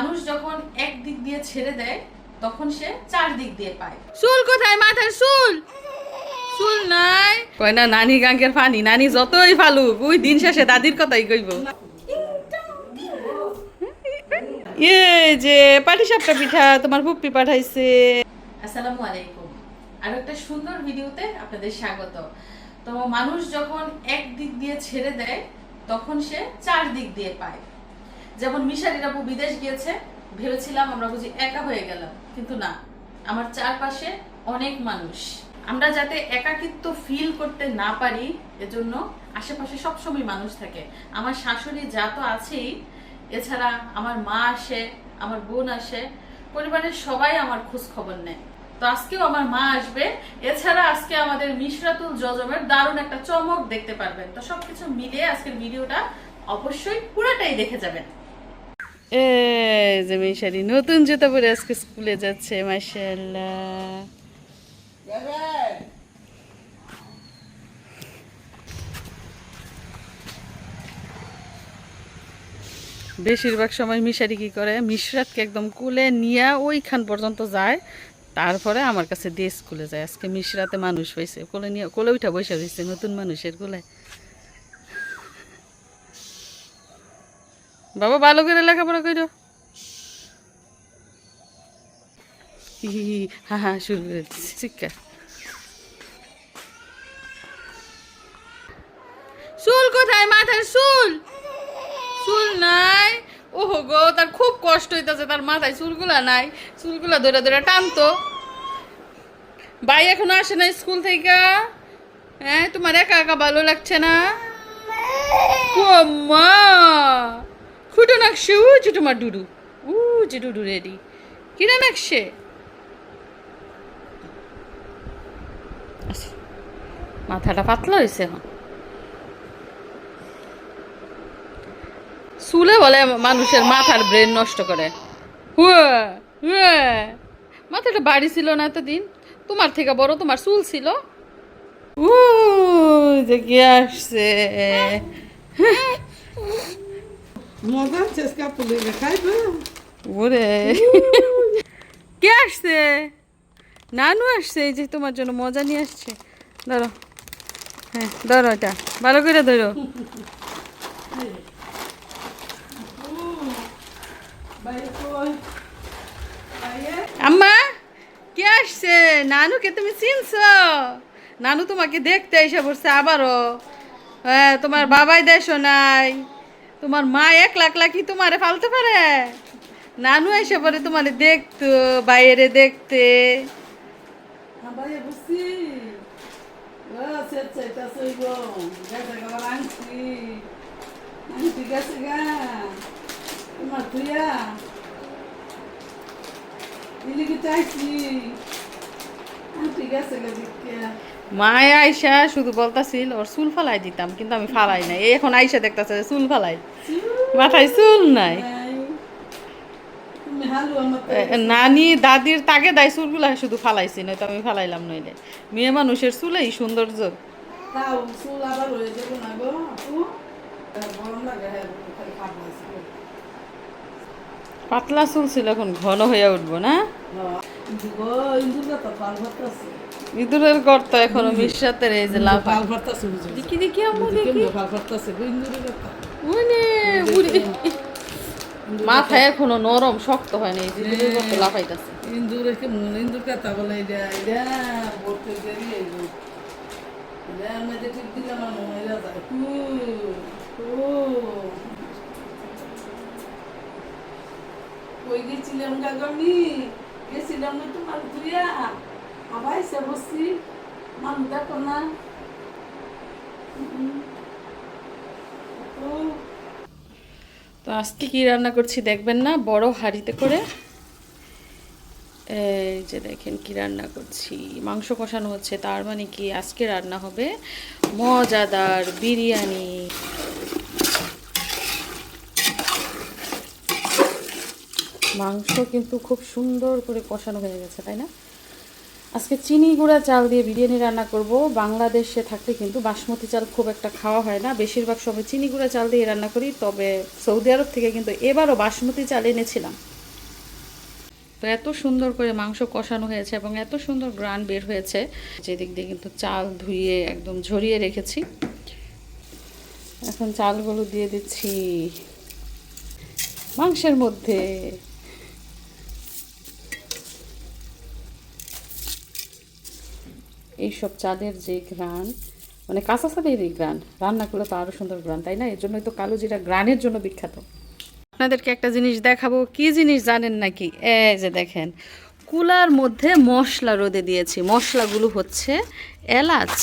মানুষ যখন এক দিক দিয়ে ছেড়ে দেয় তখন সে চার দিক দিয়ে পায়। চুল কোথায়? মাথার চুল? চুল নাই। কয় না নানি গাঙ্গের পানি নানি যতই ফালুক ওই দিন শেষে দাদির কথাই কইব। ইয়ে যে পাটিসাপটা পিঠা তোমার পুপ্পি পাঠাইছে। আসসালামু আলাইকুম। আর একটা সুন্দর ভিডিওতে আপনাদের স্বাগত। তো মানুষ যখন এক দিক দিয়ে ছেড়ে দেয় তখন সে চার দিক দিয়ে পায়। যেমন মিশারির আপু বিদেশ গিয়েছে, ভেবেছিলাম আমরা বুঝি একা হয়ে গেলাম। কিন্তু না, আমার চারপাশে অনেক মানুষ। আমরা যাতে একাকিত্ব ফিল করতে না পারি, এজন্য আশেপাশে সবসময় মানুষ থাকে। আমার শাশুড়ি যা তো আছেই, এছাড়া আমার মা আসে, আমার বোন আসে, পরিবারের সবাই আমার খোঁজ খবর নেয়। তো আজকেও আমার মা আসবে, এছাড়া আজকে আমাদের মিশরাতুল জজমের দারুণ একটা চমক দেখতে পারবেন। তো সবকিছু মিলিয়ে আজকের ভিডিওটা অবশ্যই পুরোটাই দেখে যাবেন। নতুন জুতা পরে আজকে স্কুলে যাচ্ছে, মাশাআল্লাহ। বেশিরভাগ সময় মিশারি কি করে? মিশরাতকে একদম কুলে নিয়ে ওইখান পর্যন্ত যায়, তারপরে আমার কাছে দিয়ে স্কুলে যায়। আজকে মিশরাতে মানুষ হয়েছে, কোলে নিয়ে, কোলে উঠা বসে হয়েছে নতুন মানুষের কোলে। বাবা ভালো করে লেখাপড়া করো। হা হা, শুরু করে শিক্ষা। চুল কোথায়? মাথার চুল? চুল নাই? ওহো গো, তার খুব কষ্ট হইতাছে, তার মাথায় চুলগুলা নাই। চুলগুলা ধরে ধরে টানতো। ভাই এখনও আসে না স্কুল থেকে? হ্যাঁ তোমার একা একা ভালো লাগছে না? মা খুঁটো নাকছে উ যে তোমার ডুডু। উ ডুডু রেডি। কিরা নাকছে আচ্ছা, মাথাটা পাতলা হয়েছে এখন। চুলে বলে মানুষের মাথার ব্রেন নষ্ট করে। হুয়া হুয়া। মাথাটা বাড়ি ছিল না এতদিন। তোমার থেকে বড় তোমার চুল ছিল। উ যে কি আসছে। মজা হচ্ছে কাপড় খাইবে ওরে কে আসছে নানু আসছে এই যে তোমার জন্য মজা নিয়ে আসছে। ধরো। হ্যাঁ ধরো এটা। ভালো করে ধরো। আম্মা কে আসছে? নানুকে তুমি চিনছো? নানু তোমাকে দেখতে এসে পড়ছে আবারও। হ্যাঁ তোমার বাবাই দেশও নাই। তোমার মা এক লাখ লাখি তোমারে ফালতে পারে। নানু এসে পরে তোমারে দেখতো, বাইরে দেখতে। বাইরে বসছি। মায় আইসা শুধু বলতাছিল ওর চুল ফালাই দিতাম কিন্তু আমি ফালাই নাই। এখন আইসা দেখতাছে যে চুল ফালাই। মাথায় চুল নাই। নানি দাদির তাকে দায় চুলগুলা শুধু ফালাইছি নয়তো আমি ফালাইলাম নইলে। মেয়ে মানুষের চুলেই সৌন্দর্য। হয়ে পাতলা চুল। ছিল এখন ঘন হয়ে উঠবো না? গো ইঁদুরের গর্ত এখনও মিশাতের এই যে লাভ পাল ভরতাছে বুঝো দেখি দেখি আম্মু দেখি। পাল গো ওরে, উড়ি। মাথায় এখনও নরম শক্ত হয় না ইঁদুরের গর্ত লাফাইতাছে। ইন্দুরের কে মনে ইন্দুর কথা বলে এটা এটা ভরতে দেরি এই গো এটা আমি যে টিপ দিলাম আমার মনে যায় হু কই গেছিলাম গাগনি গেছিলাম না তোমার তুইয়া বসছি মানুষ দেখো না ও তো আজকে কি রান্না করছি দেখবেন না? বড় হাঁড়িতে করে। এই যে দেখেন কি রান্না করছি। মাংস কষানো হচ্ছে, তার মানে কি আজকে রান্না হবে মজাদার বিরিয়ানি। মাংস কিন্তু খুব সুন্দর করে কষানো হয়ে গেছে, তাই না? আজকে চিনি গুঁড়া চাল দিয়ে বিরিয়ানি রান্না করব। বাংলাদেশে থাকতে কিন্তু বাসমতি চাল খুব একটা খাওয়া হয় না। বেশিরভাগ সময় চিনি গুঁড়া চাল দিয়ে রান্না করি, তবে সৌদি আরব থেকে কিন্তু এবারও বাসমতি চাল এনেছিলাম। তো এত সুন্দর করে মাংস কষানো হয়েছে এবং এত সুন্দর গ্রান বের হয়েছে। যেদিক দিয়ে কিন্তু চাল ধুয়ে একদম ঝরিয়ে রেখেছি। এখন চালগুলো দিয়ে দিচ্ছি মাংসের মধ্যে। এইসব চালের যে গ্রান মানে কাঁচা চালেরই গ্রান রান্না করলে তো আরও সুন্দর গ্রান তাই না? এর জন্যই তো কালো জিরা গ্রানের জন্য বিখ্যাত। আপনাদেরকে একটা জিনিস দেখাবো, কি জিনিস জানেন নাকি? এই যে দেখেন, কুলার মধ্যে মশলা রোদে দিয়েছি। মশলাগুলো হচ্ছে এলাচ।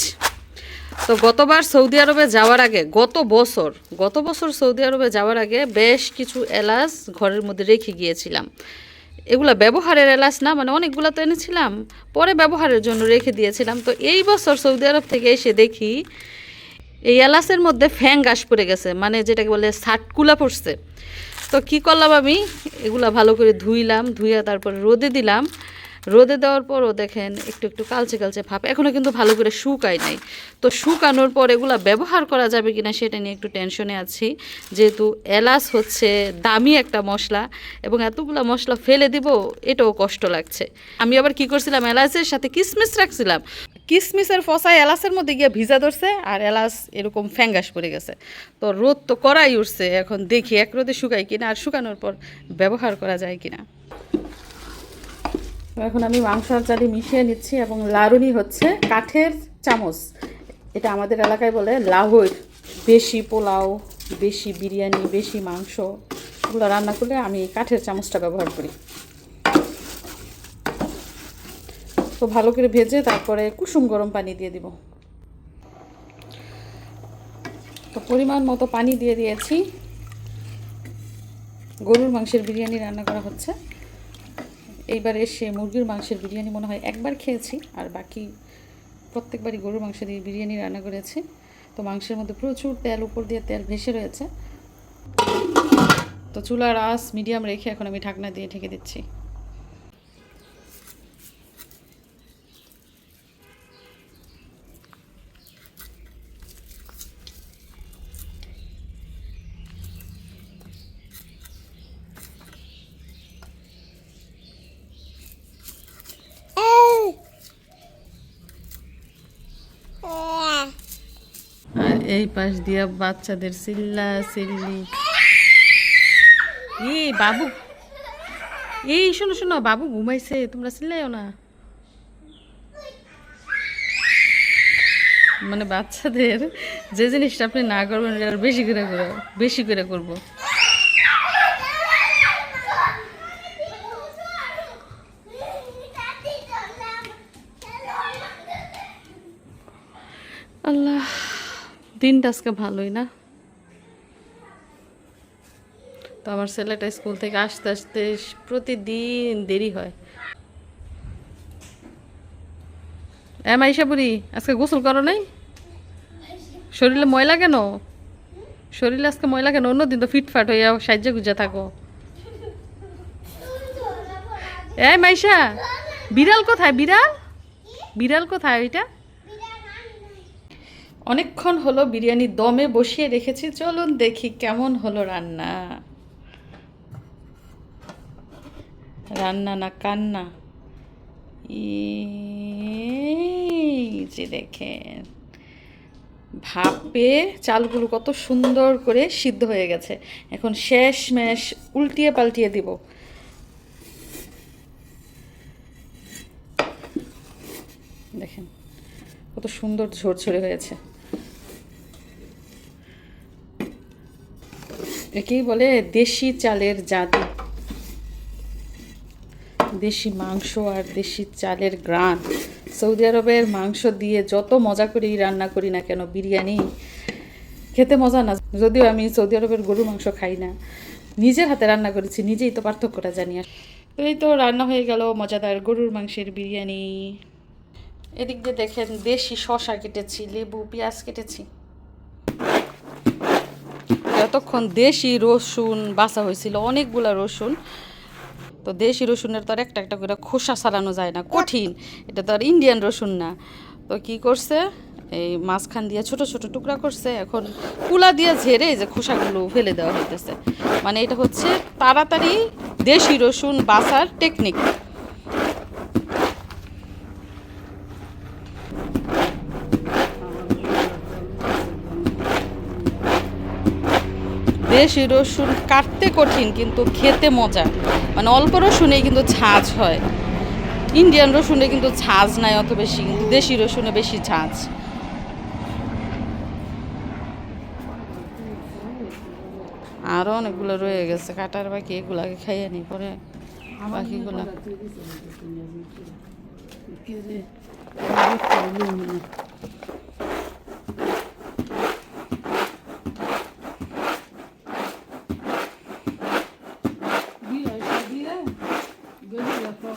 তো গতবার সৌদি আরবে যাওয়ার আগে, গত বছর গত বছর সৌদি আরবে যাওয়ার আগে বেশ কিছু এলাচ ঘরের মধ্যে রেখে গিয়েছিলাম। এগুলা ব্যবহারের এলাচ না মানে অনেকগুলো তো এনেছিলাম, পরে ব্যবহারের জন্য রেখে দিয়েছিলাম। তো এই বছর সৌদি আরব থেকে এসে দেখি এই এলাচের মধ্যে ফ্যাং গাছ পড়ে গেছে মানে যেটাকে বলে সাটকুলা পড়ছে। তো কি করলাম আমি? এগুলা ভালো করে ধুইলাম, ধুইয়া তারপরে রোদে দিলাম। রোদে দেওয়ার পরও দেখেন একটু একটু কালচে কালচে ভাব। এখনও কিন্তু ভালো করে শুকায় নাই। তো শুকানোর পর এগুলা ব্যবহার করা যাবে কিনা সেটা নিয়ে একটু টেনশনে আছি। যেহেতু এলাচ হচ্ছে দামি একটা মশলা এবং এতগুলো মশলা ফেলে দিব, এটাও কষ্ট লাগছে। আমি আবার কি করছিলাম? এলাচের সাথে কিসমিস রাখছিলাম। কিসমিসের ফসায় এলাচের মধ্যে গিয়ে ভিজা ধরছে আর এলাচ এরকম ফ্যাঙ্গাস পড়ে গেছে। তো রোদ তো করাই উঠছে, এখন দেখি এক রোদে শুকাই কিনা আর শুকানোর পর ব্যবহার করা যায় কিনা। এখন আমি মাংস আর চালি মিশিয়ে নিচ্ছি এবং লাড়ুনি হচ্ছে কাঠের চামচ। এটা আমাদের এলাকায় বলে লাহোর। বেশি পোলাও, বেশি বিরিয়ানি, বেশি মাংস, এগুলো রান্না করলে আমি কাঠের চামচটা ব্যবহার করি। তো ভালো করে ভেজে তারপরে কুসুম গরম পানি দিয়ে দিব। তো পরিমাণ মতো পানি দিয়ে দিয়েছি। গরুর মাংসের বিরিয়ানি রান্না করা হচ্ছে। এইবার এসে মুরগির মাংসের বিরিয়ানি মনে হয় একবার খেয়েছি, আর বাকি প্রত্যেকবারই গরুর মাংস দিয়ে বিরিয়ানি রান্না করেছি। তো মাংসের মধ্যে প্রচুর তেল, উপর দিয়ে তেল ভেসে রয়েছে। তো চুলার আস মিডিয়াম রেখে এখন আমি ঢাকনা দিয়ে ঢেকে দিচ্ছি আর এই পাশ দিয়া বাচ্চাদের চিল্লা চিল্লি এ, বাবু। এই, শোনো শোনো, বাবু ঘুমাইছে, তোমরা চিল্লাইও না। মানে বাচ্চাদের যে জিনিসটা আপনি না করবেন বেশি করে করো, বেশি করে করব। দিনটা আজকে ভালোই না। তো আমার ছেলেটা স্কুল থেকে আসতে আসতে প্রতিদিন দেরি হয়। এ মাইশা বুড়ি, আজকে গোসল করো নাই? শরীরে ময়লা কেন? শরীরে আজকে ময়লা কেন? অন্যদিন তো ফিটফাট হইয়া সাহায্য গুজা থাকো। এ মাইশা, বিড়াল কোথায়? বিড়াল? বিড়াল কোথায় ওইটা? অনেকক্ষণ হলো বিরিয়ানি দমে বসিয়ে রেখেছি, চলুন দেখি কেমন হলো রান্না। রান্না না কান্না? যে দেখেন, ভাপে চালগুলো কত সুন্দর করে সিদ্ধ হয়ে গেছে। এখন শেষ ম্যাশ উল্টিয়ে পাল্টিয়ে দিব। দেখেন, কত সুন্দর ঝরঝরে হয়েছে। একেই বলে দেশি চালের জাদু। দেশি মাংস আর দেশি চালের গ্রান। সৌদি আরবের মাংস দিয়ে যত মজা করি রান্না করি না কেন, বিরিয়ানি খেতে মজা না। যদিও আমি সৌদি আরবের গরু মাংস খাই না, নিজের হাতে রান্না করেছি, নিজেই তো পার্থক্যটা জানি। তো এই তো রান্না হয়ে গেল মজাদার গরুর মাংসের বিরিয়ানি। এদিক দিয়ে দেখেন দেশি শশা কেটেছি, লেবু, পেঁয়াজ কেটেছি। এতক্ষণ দেশি রসুন বাছা হয়েছিল, অনেকগুলা রসুন, তো দেশি রসুনের তো আর একটা একটা করে খোসা ছাড়ানো যায় না, কঠিন। এটা তো আর ইন্ডিয়ান রসুন না। তো কি করছে? এই মাঝখান দিয়ে ছোট ছোট টুকরা করছে, এখন কুলা দিয়ে ঝেড়ে যে খোসাগুলো ফেলে দেওয়া হইতেছে। মানে এটা হচ্ছে তাড়াতাড়ি দেশি রসুন বাছার টেকনিক দেশি রসুন কাটতে কঠিন, কিন্তু খেতে মজা। মানে অল্প রসুনেই কিন্তু ঝাঁঝ হয়। ইন্ডিয়ান রসুনে কিন্তু ঝাঁঝ নাই অত বেশি, কিন্তু দেশি রসুনে বেশি ঝাঁঝ আরও অনেকগুলো রয়ে গেছে, কাটার বাকি এগুলাকে খাইয়ে নি, পরে বাকিগুলো কি রে আমি করলাম না বিয়ে এসে দিয়ে বেরিয়ে তো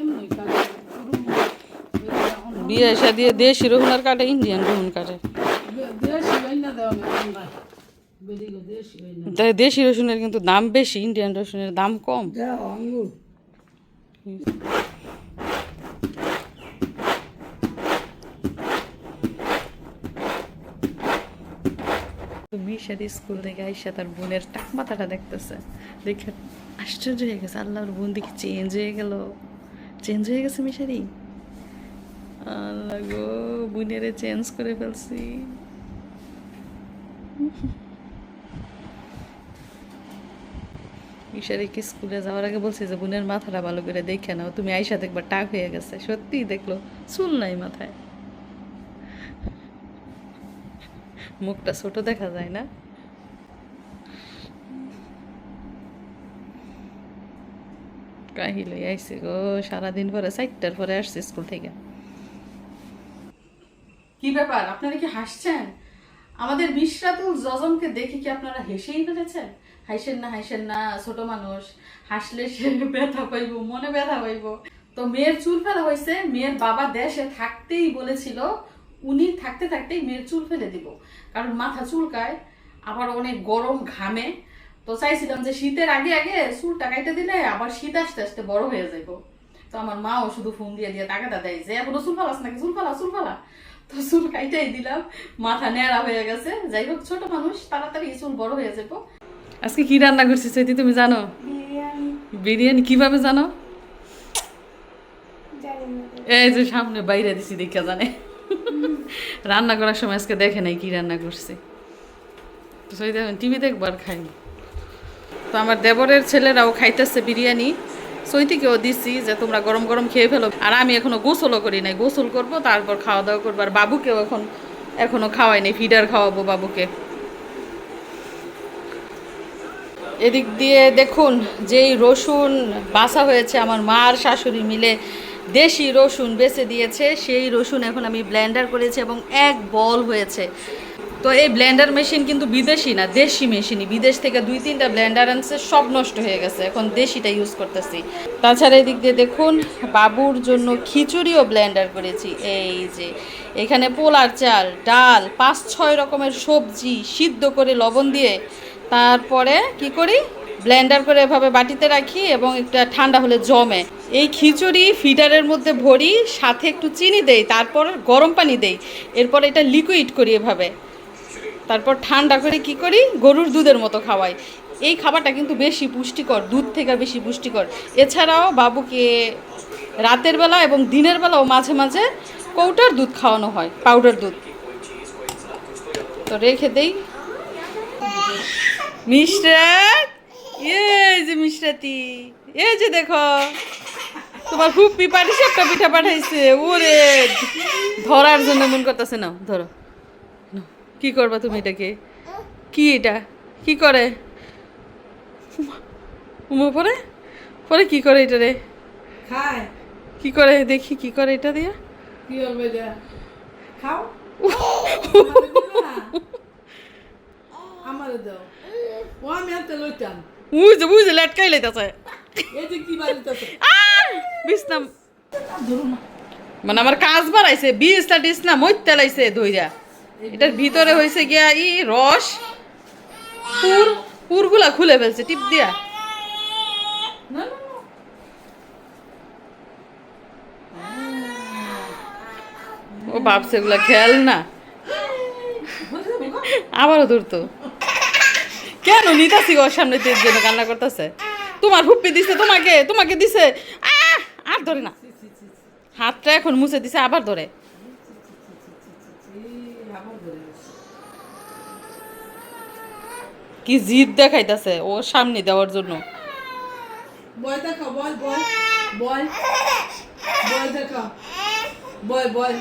এমনি কাজে বিয়ে এসে দিয়ে দেশি রসুন আর কাটে, ইন্ডিয়ান রসুন কাটে। দেশি রসুনের কিন্তু দাম বেশি, ইন্ডিয়ান রসুনের দাম কম। মিশার স্কুল থেকে আইসা তার বোনের টাক মাথাটা দেখতেছে। দেখে আশ্চর্য হয়ে গেছে, আল্লাহর বোন দেখি চেঞ্জ হয়ে গেল। চেঞ্জ হয়ে গেছে মিশারি আল্লাহ গো, বোনেরে চেঞ্জ করে ফেলছি। মিশারিকে স্কুলে যাওয়ার আগে বলছি যে, বোনের মাথাটা ভালো করে দেখে নাও, তুমি আইসা দেখবার টাক হয়ে গেছে। সত্যিই দেখল, চুল নাই মাথায়। মুখটা ছোট দেখা যায় না। কাহিলে আইসে গো, সারাদিন পরে চারটার পরে আসছে স্কুল থেকে। কি ব্যাপার, আপনারা কি হাসছেন? আমাদের মিশরাতুল জজমকে দেখে কি আপনারা হেসেই ফেলেছেন? হাসেন না হাসেন না, ছোট মানুষ, হাসলে সে ব্যথা পাইব, মনে ব্যথা পাইব। তো মেয়ের চুল ফেলা হয়েছে, মেয়ের বাবা দেশে থাকতেই বলেছিল, উনি থাকতে থাকতেই মেয়ের চুল ফেলে দিব। কারণ মাথা চুলকায়, আবার অনেক গরম ঘামে। তো চাইছিলাম যে শীতের আগে আগে চুলটা কাইটে দিলে আবার শীত আসতে আসতে বড় হয়ে যাইব। তো আমার মাও শুধু ফোন দিয়ে দিয়ে টাকাটা দেয় যে, এখনও চুল ফালাস নাকি? চুল ফালা চুল ফালা। তো চুল কাইটাই দিলাম। মাথা নেড়া হয়ে গেছে। যাই হোক ছোট মানুষ তাড়াতাড়ি চুল বড় হয়ে যাব। আজকে কি রান্না করছি চৈতি তুমি জানো? বিরিয়ানি। কীভাবে জানো? এই যে সামনে বাইরে দিছি দেখা জানে। রান্না করার সময় আজকে দেখে নাই কি রান্না করছি। তো সেই দেখেন টিভি দেখবার খাই তো আমার দেবরের ছেলেরাও খাইতেছে বিরিয়ানি। সৈতিকেও দিচ্ছি যে তোমরা গরম গরম খেয়ে ফেলো। আর আমি এখনও গোসলও করি নাই। গোসল করব, তারপর খাওয়া দাওয়া করব। আর বাবুকেও এখন, এখনও খাওয়াই নাই। ফিডার খাওয়াবো বাবুকে। এদিক দিয়ে দেখুন, যেই রসুন বাসা হয়েছে আমার মার শাশুড়ি মিলে, দেশি রসুন বেছে দিয়েছে। সেই রসুন এখন আমি ব্লেন্ডার করেছি এবং এক বল হয়েছে। তো এই ব্লেন্ডার মেশিন কিন্তু বিদেশি না, দেশি মেশিনই। বিদেশ থেকে দুই, তিনটা ব্লেন্ডার আনছে, সব নষ্ট হয়ে গেছে। এখন দেশিটা ইউজ করতেছি। তাছাড়া এদিক দিয়ে দেখুন, বাবুর জন্য খিচুড়িও ব্লেন্ডার করেছি। এই যে, এখানে পোলার চাল, ডাল, পাঁচ, ছয় রকমের সবজি সিদ্ধ করে লবণ দিয়ে তারপরে কি করি? ব্লেন্ডার করে এভাবে বাটিতে রাখি এবং একটা ঠান্ডা হলে জমে। এই খিচুড়ি ফিডারের মধ্যে ভরি, সাথে একটু চিনি দেই, তারপর গরম পানি দেই। এরপর এটা লিকুইড করি এভাবে। তারপর ঠান্ডা করে কি করি? গরুর দুধের মতো খাওয়াই। এই খাবারটা কিন্তু বেশি পুষ্টিকর, দুধ থেকে বেশি পুষ্টিকর। এছাড়াও বাবুকে রাতের বেলা এবং দিনের বেলাও মাঝে মাঝে কৌটার দুধ খাওয়ানো হয়, পাউডার দুধ। তো রেখে দেই। মিশরাত, এই যে মিশরাতি, এই যে দেখো, তোমার খুব পিপারিস একটা পিঠা পাঠাইছে, ওরে, ধরার জন্য মন করতেছে না, ধরো। কি করবা তুমি এটাকে? কি এটা? কি করে? উমা পরে? পরে কি করে এটা রে? খায়। কি করে? দেখি কি করে এটা দিয়া। কি হবে এটা? খাও। আমারে দাও। ও আমি হাতে লইতাম। বুঝে বুঝে লেটকাই লাইতাছে। এই যে কি বাড়িতেছে বিছনাম ধরুন না মানে আমার কাজ বাড়াইছে বিছটা টিস না মইতে লাইছে ধইরা। এটার ভিতরে হয়েছে গিয়া ই রস। পুর, পুরগুলা খুলে ফেলছে, টিপ দিয়া। ও বাপ সেগুলা খেল না। আবারও ধরতো। কেন নিতাসি ওর সামনে দিয়ে জন্য কান্না করতেছে? তোমার হুপ্পি দিছে তোমাকে তোমাকে দিছে। আর ধরে না। হাতটা এখন মুছে দিছে, আবার ধরে। কি জিদ দেখাইতাছে ও সামনে দেওয়ার জন্য। দেখো বয় দেখো বয় বয়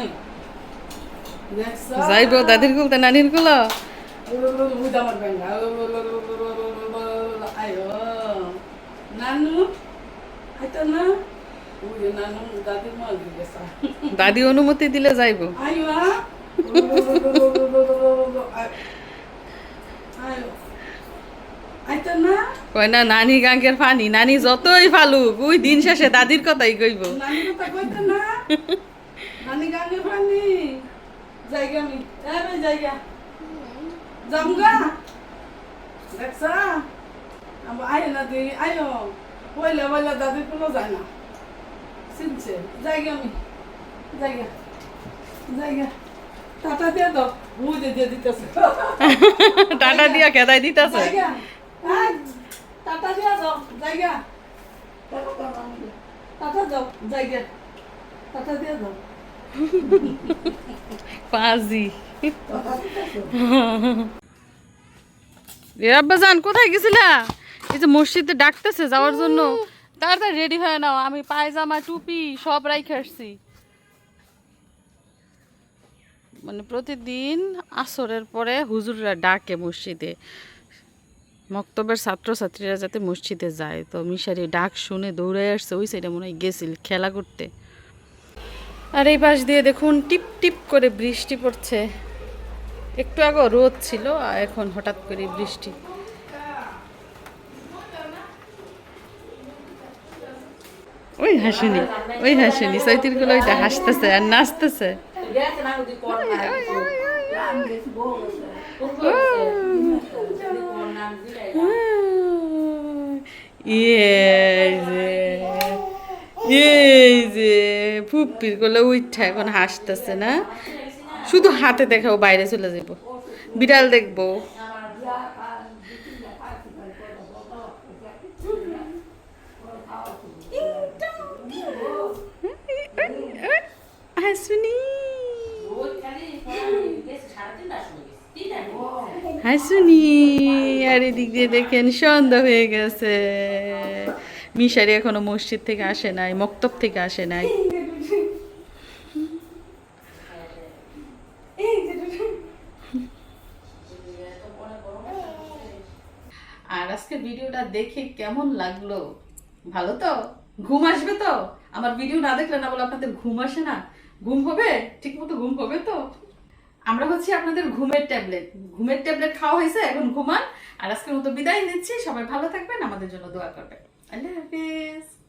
এই, দেখছ? যাইব দাদির কুলতে নানির কুলো। দাদি অনুমতি দিলে যাইব। কয় না, নানি গাঙ্গের ফানি। নানি যতই ফালুক, ওই দিন শেষে দাদির কথাই কইব। জায়গা আমি। টাটা দিয়ে দাও দিয়ে দিতেছে। টাটা দিয়া কেদাই দিতাছে। টাটা দিয়ে দাও জায়গা। টাটা দাও জায়গা। টাটা দিয়ে দাও। পাজি। কোথায় গেছিলা? এই যে মসজিদে ডাকতেছে যাওয়ার জন্য। তাড়াতাড়ি রেডি হয়ে নাও আমি পায়জামা টুপি সব রাইখে আসছি। মানে প্রতিদিন আসরের পরে হুজুররা ডাকে মসজিদে। মক্তবের ছাত্রছাত্রীরা যাতে মসজিদে যায়। তো মিশারি ডাক শুনে দৌড়ে আসছে, ওই সাইডে মনে হয় গেছিল খেলা করতে। আর এই পাশ দিয়ে দেখুন টিপ টিপ করে বৃষ্টি পড়ছে। একটু আগে রোদ ছিল, আর এখন হঠাৎ করে বৃষ্টি। ওই হাসিনি ওই হাসিনি সৈতিরগুলো হাসতেছে আর নাচতেছে। ফুপিরগুলো উঠা এখন হাসতেছে না? শুধু হাতে দেখাও বাইরে চলে যাব। বিড়াল দেখব। হাসুনি। হাসুনি আর এদিক দিয়ে দেখেন সন্ধ্যা হয়ে গেছে। মিশারি এখনও মসজিদ থেকে আসে নাই, মক্তব থেকে আসে নাই। আর আজকে ভিডিওটা দেখে কেমন লাগল? ভালো তো? ঘুম আসবে তো? আমার ভিডিও না দেখলে না বলে আপনাদের ঘুম আসে না। ঘুম হবে? ঠিক মতো ঘুম হবে তো? আমরা হচ্ছে আপনাদের ঘুমের ট্যাবলেট। ঘুমের ট্যাবলেট খাওয়া হয়েছে, এখন ঘুমান। আর আজকের মতো বিদায় নিচ্ছি। সবাই ভালো থাকবেন, আমাদের জন্য দোয়া করবেন। আল্লাহ হাফিজ।